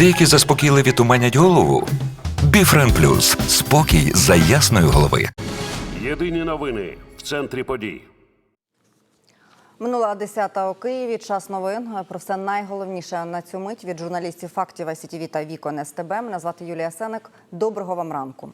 Деякі заспокійливі туманять голову. Біфрен Плюс спокій за ясної голови. Єдині новини в центрі подій. Минула 10 у Києві. Час новин. Про все найголовніше на цю мить від журналістів фактів СІТІВІ та Вікон СТБ. Мене звати Юлія Сеник. Доброго вам ранку.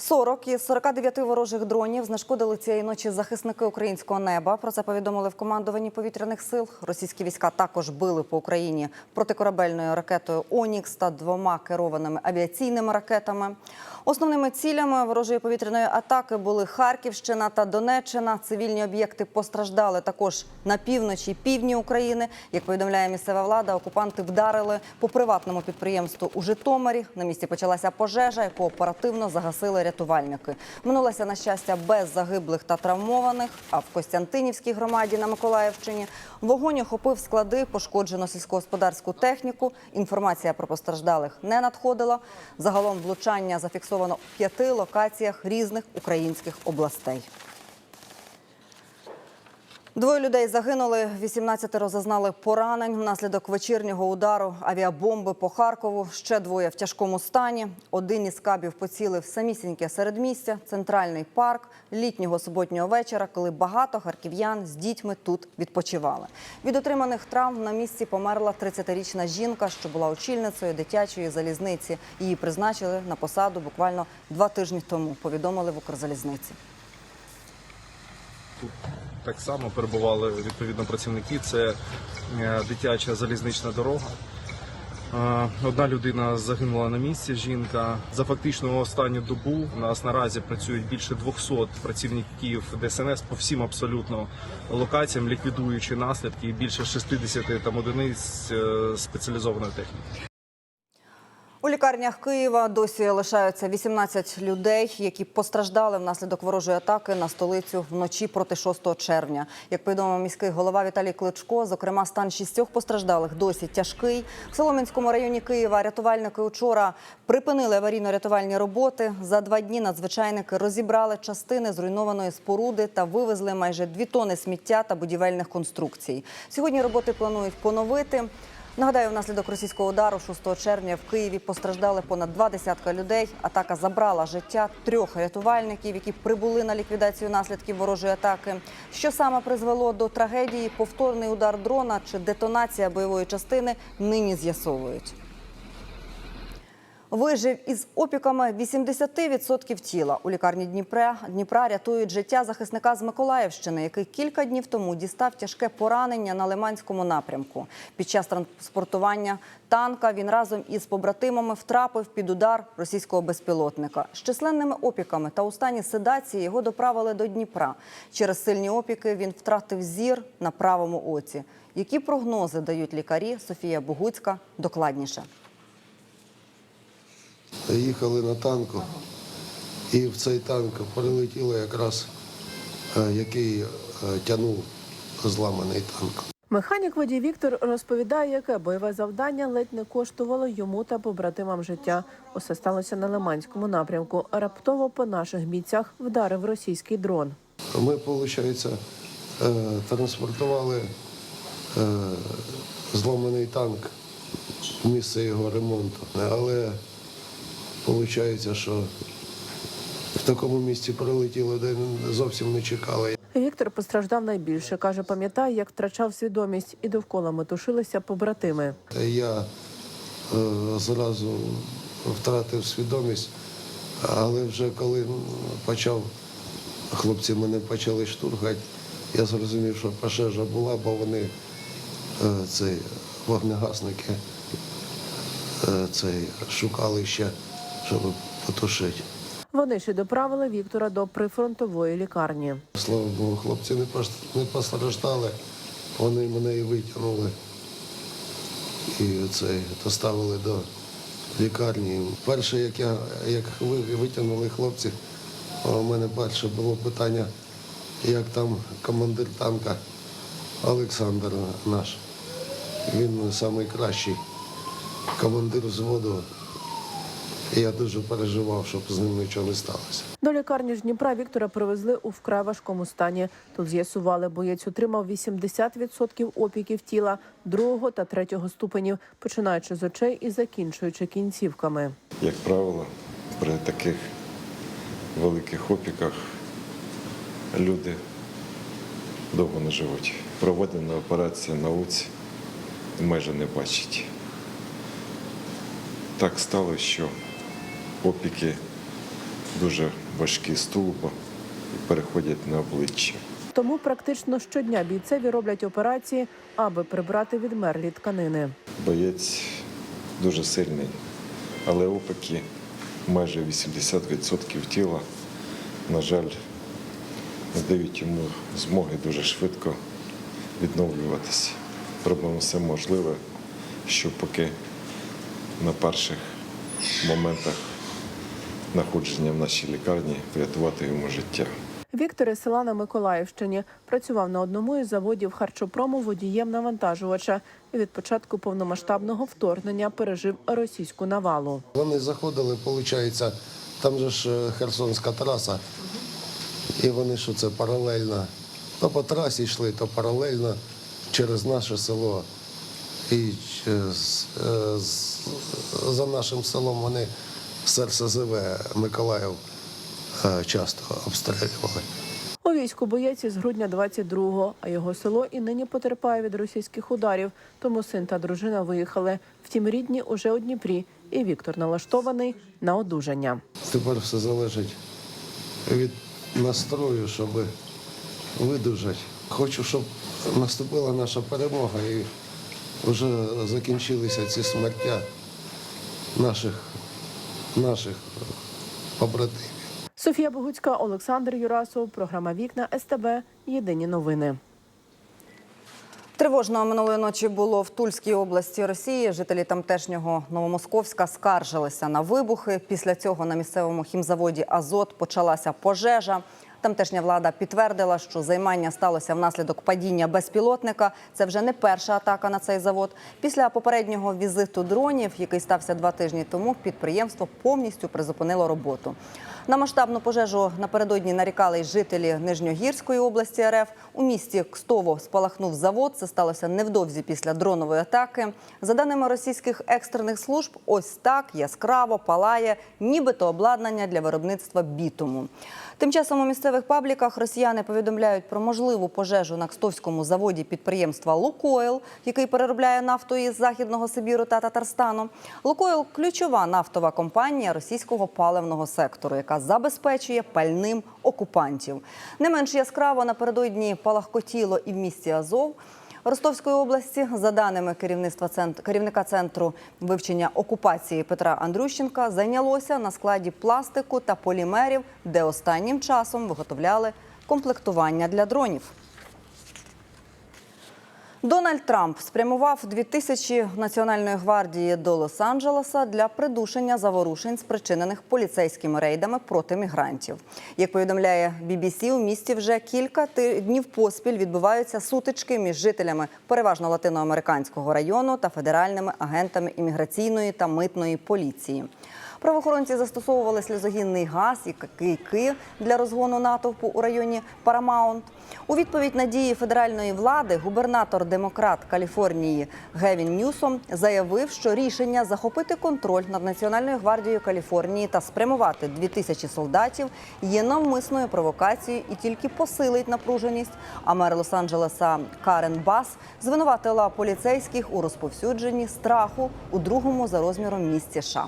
40 із 49 ворожих дронів знешкодили цієї ночі захисники українського неба. Про це повідомили в командуванні повітряних сил. Російські війська також били по Україні протикорабельною ракетою Онікс та двома керованими авіаційними ракетами. Основними цілями ворожої повітряної атаки були Харківщина та Донеччина. Цивільні об'єкти постраждали також на півночі, півдні України. Як повідомляє місцева влада, окупанти вдарили по приватному підприємству у Житомирі. На місці почалася пожежа, яку оперативно загасили рятувальники. Минулася на щастя без загиблих та травмованих. А в Костянтинівській громаді на Миколаївщині вогонь охопив склади, пошкоджено сільськогосподарську техніку. Інформація про постраждалих не надходила. Загалом влучання зафіксовано в п'яти локаціях різних українських областей. Двоє людей загинули, 18 зазнали поранень внаслідок вечірнього удару авіабомби по Харкову. Ще двоє в тяжкому стані. Один із кабів поцілив самісіньке середмістя, центральний парк літнього суботнього вечора, коли багато харків'ян з дітьми тут відпочивали. Від отриманих травм на місці померла 30-річна жінка, що була очільницею дитячої залізниці. Її призначили на посаду буквально два тижні тому. Повідомили в Укрзалізниці. Так само перебували відповідно працівники. Це е, дитяча залізнична дорога. Е, Одна людина загинула на місці. Жінка за фактично останню добу у нас наразі працюють більше 200 працівників ДСНС по всім абсолютно локаціям, ліквідуючи наслідки і більше 60 там одиниць е, спеціалізованої техніки. У лікарнях Києва досі лишаються 18 людей, які постраждали внаслідок ворожої атаки на столицю вночі проти 6 червня. Як повідомив міський голова Віталій Кличко, зокрема, стан шістьох постраждалих досі тяжкий. В Солом'янському районі Києва рятувальники учора припинили аварійно-рятувальні роботи. За два дні надзвичайники розібрали частини зруйнованої споруди та вивезли майже дві тони сміття та будівельних конструкцій. Сьогодні роботи планують поновити. Нагадаю, внаслідок російського удару 6 червня в Києві постраждали понад два десятка людей. Атака забрала життя трьох рятувальників, які прибули на ліквідацію наслідків ворожої атаки. Що саме призвело до трагедії? Повторний удар дрона чи детонація бойової частини нині з'ясовують. Вижив із опіками 80% тіла. У лікарні Дніпра, Дніпра рятують життя захисника з Миколаївщини, який кілька днів тому дістав тяжке поранення на Лиманському напрямку. Під час транспортування танка він разом із побратимами втрапив під удар російського безпілотника. З численними опіками та у стані седації його доправили до Дніпра. Через сильні опіки він втратив зір на правому оці. Які прогнози дають лікарі? Софія Богуцька докладніше. Їхали на танку, і в цей танк прилетіло якраз, е, який е, тягнув зламаний танк. Механік водій Віктор розповідає, яке бойове завдання ледь не коштувало йому та побратимам життя. Усе сталося на Лиманському напрямку. Раптово по наших бійцях вдарив російський дрон. Ми, виходить, транспортували е, зламаний танк в місце його ремонту. Але виходить, що в такому місці прилетіло, де зовсім не чекали. Віктор постраждав найбільше. каже, пам'ятає, як втрачав свідомість, і довкола метушилися побратими. Я е, зразу втратив свідомість, але вже коли почав, хлопці мене почали штурхати, я зрозумів, що пожежа була, бо вони е, цей, вогнегасники е, цей, шукали ще, щоб потушити. Вони і доправили Віктора до прифронтової лікарні. Слава Богу, хлопці не не постраждали, вони мене і витягнули. І це доставили до лікарні. Перше, як я як ви витягнули хлопців, у мене перше було питання, як там командир танка Олександр наш. Він найкращий командир взводу І я дуже переживав, щоб з ним нічого не сталося. До лікарні ж Дніпра Віктора привезли у вкрай важкому стані. Тут з'ясували, боєць отримав 80% опіків тіла другого та третього ступенів, починаючи з очей і закінчуючи кінцівками. Як правило, при таких великих опіках люди довго не живуть. Проведена операція на оці майже не бачать. Так сталося, що опіки дуже важкі з тулуба і переходять на обличчя. Тому практично щодня бійцеві роблять операції, аби прибрати відмерлі тканини. Боєць дуже сильний, але опіки майже 80% тіла, на жаль, не дають йому змоги дуже швидко відновлюватися. Робимо все можливе, щоб поки на перших моментах знаходження в нашій лікарні врятувати йому життя. Віктор із села на Миколаївщині працював на одному із заводів харчопрому водієм навантажувача і від початку повномасштабного вторгнення пережив російську навалу. Вони заходили, виходить, там же ж е, Херсонська траса, і вони що це паралельно. То по трасі йшли, то паралельно через наше село. І е, з- е, з- за нашим селом вони з РСЗВ Миколаїв е, часто обстрілювали. У війську боєць із грудня 22-го, а його село і нині потерпає від російських ударів. Тому син та дружина виїхали. Втім, рідні уже у Дніпрі, і Віктор налаштований на одужання. Тепер все залежить від настрою, щоб видужати. Хочу, щоб наступила наша перемога і вже закінчилися ці смертя наших, наших побратимів. Софія Богуцька, Олександр Юрасов. Програма Вікна СТБ. Єдині новини. Тривожно минулої ночі було в Тульській області Росії. Жителі тамтешнього Новомосковська скаржилися на вибухи. Після цього на місцевому хімзаводі Азот почалася пожежа. Тамтешня влада підтвердила, що займання сталося внаслідок падіння безпілотника. Це вже не перша атака на цей завод. Після попереднього візиту дронів, який стався два тижні тому, підприємство повністю призупинило роботу. На масштабну пожежу напередодні нарікали й жителі Нижньогірської області РФ. У місті Кстово спалахнув завод. Це сталося невдовзі після дронової атаки. За даними російських екстрених служб, ось так яскраво палає, нібито обладнання для виробництва бітуму. Тим часом у місцевих пабліках росіяни повідомляють про можливу пожежу на Кстовському заводі підприємства Лукойл, який переробляє нафту із західного Сибіру та Татарстану. Лукойл ключова нафтова компанія російського паливного сектору, яка забезпечує пальним окупантів. Не менш яскраво напередодні палахкотіло і в місті Азов. Ростовської області, за даними керівництва цент- керівника центру вивчення окупації Петра Андрющенка, зайнялося на складі пластику та полімерів, де останнім часом виготовляли комплектування для дронів. Дональд Трамп спрямував 2000 Національної гвардії до Лос-Анджелеса для придушення заворушень, спричинених поліцейськими рейдами проти мігрантів. Як повідомляє BBC, у місті вже кілька днів поспіль відбуваються сутички між жителями переважно латиноамериканського району та федеральними агентами імміграційної та митної поліції. Правоохоронці застосовували сльозогінний газ і кийки для розгону натовпу у районі Парамаунт. У відповідь на дії федеральної влади губернатор демократ Каліфорнії Гевін Ньюсом заявив, що рішення захопити контроль над Національною гвардією Каліфорнії та спрямувати 2000 солдатів є навмисною провокацією і тільки посилить напруженість. А мер Лос-Анджелеса Карен Бас звинуватила поліцейських у розповсюдженні страху у другому за розміром місті США.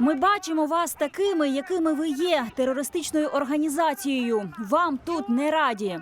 Ми бачимо вас такими, якими ви є, терористичною організацією. Вам тут не раді.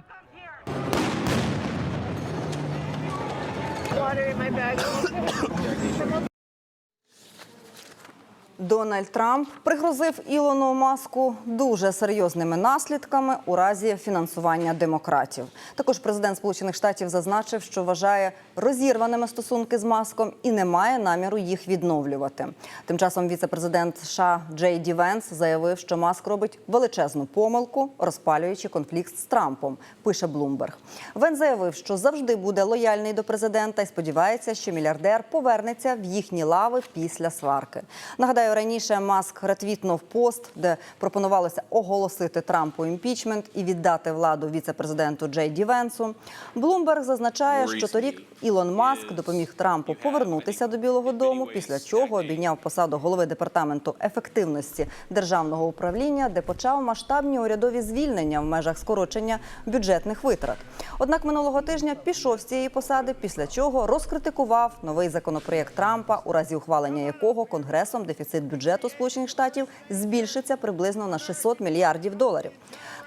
Дональд Трамп пригрозив Ілону Маску дуже серйозними наслідками у разі фінансування демократів. Також президент Сполучених Штатів зазначив, що вважає розірваними стосунки з Маском і не має наміру їх відновлювати. Тим часом віце-президент США Джей Ді Венс заявив, що Маск робить величезну помилку, розпалюючи конфлікт з Трампом. Пише Блумберг. Венс заявив, що завжди буде лояльний до президента і сподівається, що мільярдер повернеться в їхні лави після сварки. Нагадаю, раніше Маск ретвітнув пост, де пропонувалося оголосити Трампу імпічмент і віддати владу віце-президенту Джей Ді Венсу. Блумберг зазначає, що торік Ілон Маск допоміг Трампу повернутися до Білого Дому, після чого обійняв посаду голови департаменту ефективності державного управління, де почав масштабні урядові звільнення в межах скорочення бюджетних витрат. Однак минулого тижня пішов з цієї посади, після чого розкритикував новий законопроєкт Трампа, у разі ухвалення якого конгресом дефіцит бюджету Сполучених Штатів збільшиться приблизно на 600 мільярдів доларів.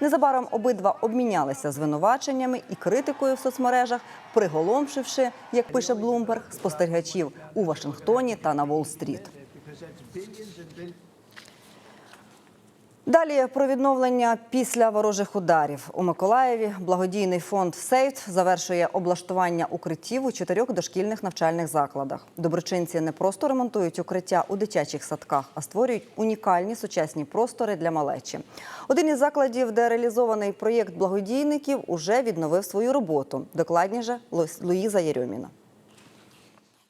Незабаром обидва обмінялися звинуваченнями і критикою в соцмережах, приголомшивши, як пише Блумберг, спостерігачів у Вашингтоні та на Уолл-стріт. Далі про відновлення після ворожих ударів у Миколаєві. Благодійний фонд «Сейф» завершує облаштування укриттів у чотирьох дошкільних навчальних закладах. Доброчинці не просто ремонтують укриття у дитячих садках, а створюють унікальні сучасні простори для малечі. Один із закладів, де реалізований проєкт благодійників, уже відновив свою роботу. Докладніше Лу- Луїза Єрьоміна.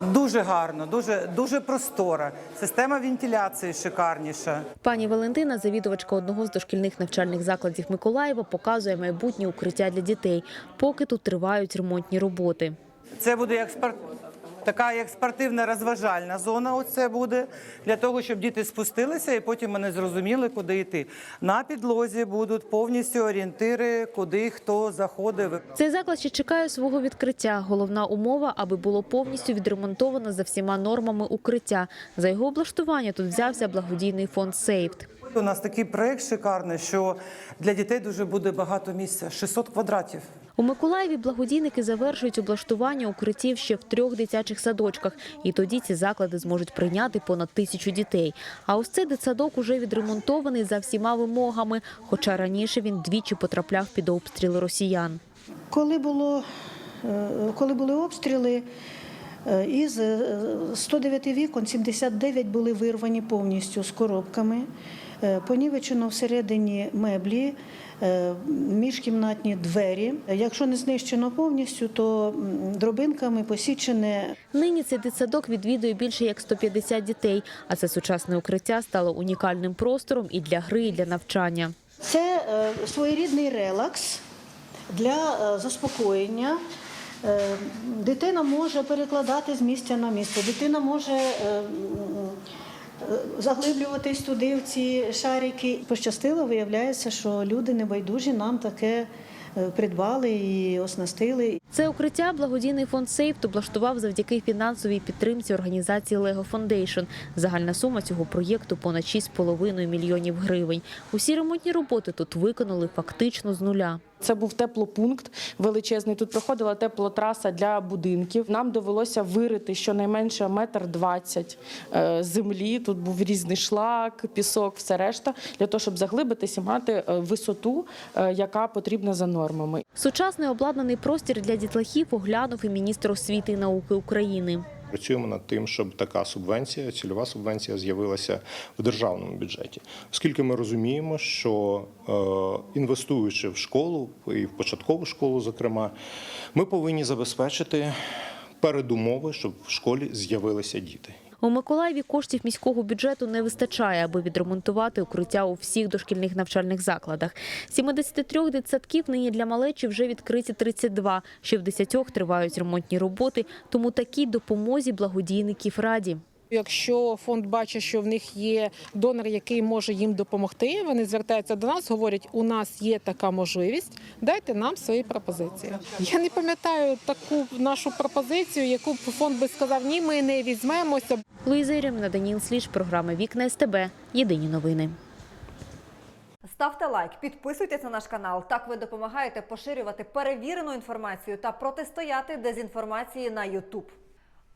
Дуже гарно, дуже дуже простора. Система вентиляції шикарніша. Пані Валентина, завідувачка одного з дошкільних навчальних закладів Миколаєва, показує майбутнє укриття для дітей, поки тут тривають ремонтні роботи. Це буде як спорт. Така як спортивна розважальна зона. Оце буде для того, щоб діти спустилися і потім вони зрозуміли, куди йти. На підлозі будуть повністю орієнтири, куди хто заходив. Цей заклад ще чекає свого відкриття. Головна умова, аби було повністю відремонтовано за всіма нормами укриття. За його облаштування тут взявся благодійний фонд «Сейфт». У нас такий проект шикарний, що для дітей дуже буде багато місця 600 квадратів. У Миколаєві благодійники завершують облаштування укриттів ще в трьох дитячих садочках, і тоді ці заклади зможуть прийняти понад тисячу дітей. А ось цей дитсадок уже відремонтований за всіма вимогами, хоча раніше він двічі потрапляв під обстріли росіян. Коли, було, е, коли були обстріли, е, із е, 109 вікон 79 були вирвані повністю з коробками. Е, Понівечено всередині меблі, е, міжкімнатні двері. Якщо не знищено повністю, то дробинками посічене Нині цей дитсадок відвідує більше як 150 дітей, а це сучасне укриття стало унікальним простором і для гри, і для навчання. Це е, своєрідний релакс для заспокоєння. Дитина може перекладати з місця на місце. Дитина може заглиблюватись туди в ці шарики. Пощастило, виявляється, що люди небайдужі нам таке е, придбали і оснастили. Це укриття благодійний фонд «Сейфт» облаштував завдяки фінансовій підтримці організації Lego Foundation. Загальна сума цього проєкту понад 6,5 мільйонів гривень. Усі ремонтні роботи тут виконали фактично з нуля. Це був теплопункт величезний. Тут проходила теплотраса для будинків. Нам довелося вирити щонайменше метр двадцять е, землі. Тут був різний шлак, пісок, все решта, для того, щоб заглибитись і мати е, висоту, е, яка потрібна за нормами. Сучасний обладнаний простір для дітлахів оглянув і міністр освіти і науки України. Працюємо над тим, щоб така субвенція, цільова субвенція з'явилася в державному бюджеті, оскільки ми розуміємо, що е, інвестуючи в школу і в початкову школу, зокрема, ми повинні забезпечити передумови, щоб в школі з'явилися діти. У Миколаєві коштів міського бюджету не вистачає, аби відремонтувати укриття у всіх дошкільних навчальних закладах. 73 дитсадків нині для малечі вже відкриті 32. Ще в 10 тривають ремонтні роботи, тому такій допомозі благодійників раді. Якщо фонд бачить, що в них є донор, який може їм допомогти, вони звертаються до нас, говорять, у нас є така можливість, дайте нам свої пропозиції. Я не пам'ятаю таку нашу пропозицію, яку б фонд би сказав, ні, ми не візьмемося. Луїза Єрьоміна, Даніл Сліж, програма Вікна СТБ. Єдині новини. Ставте лайк, підписуйтесь на наш канал. Так ви допомагаєте поширювати перевірену інформацію та протистояти дезінформації на YouTube.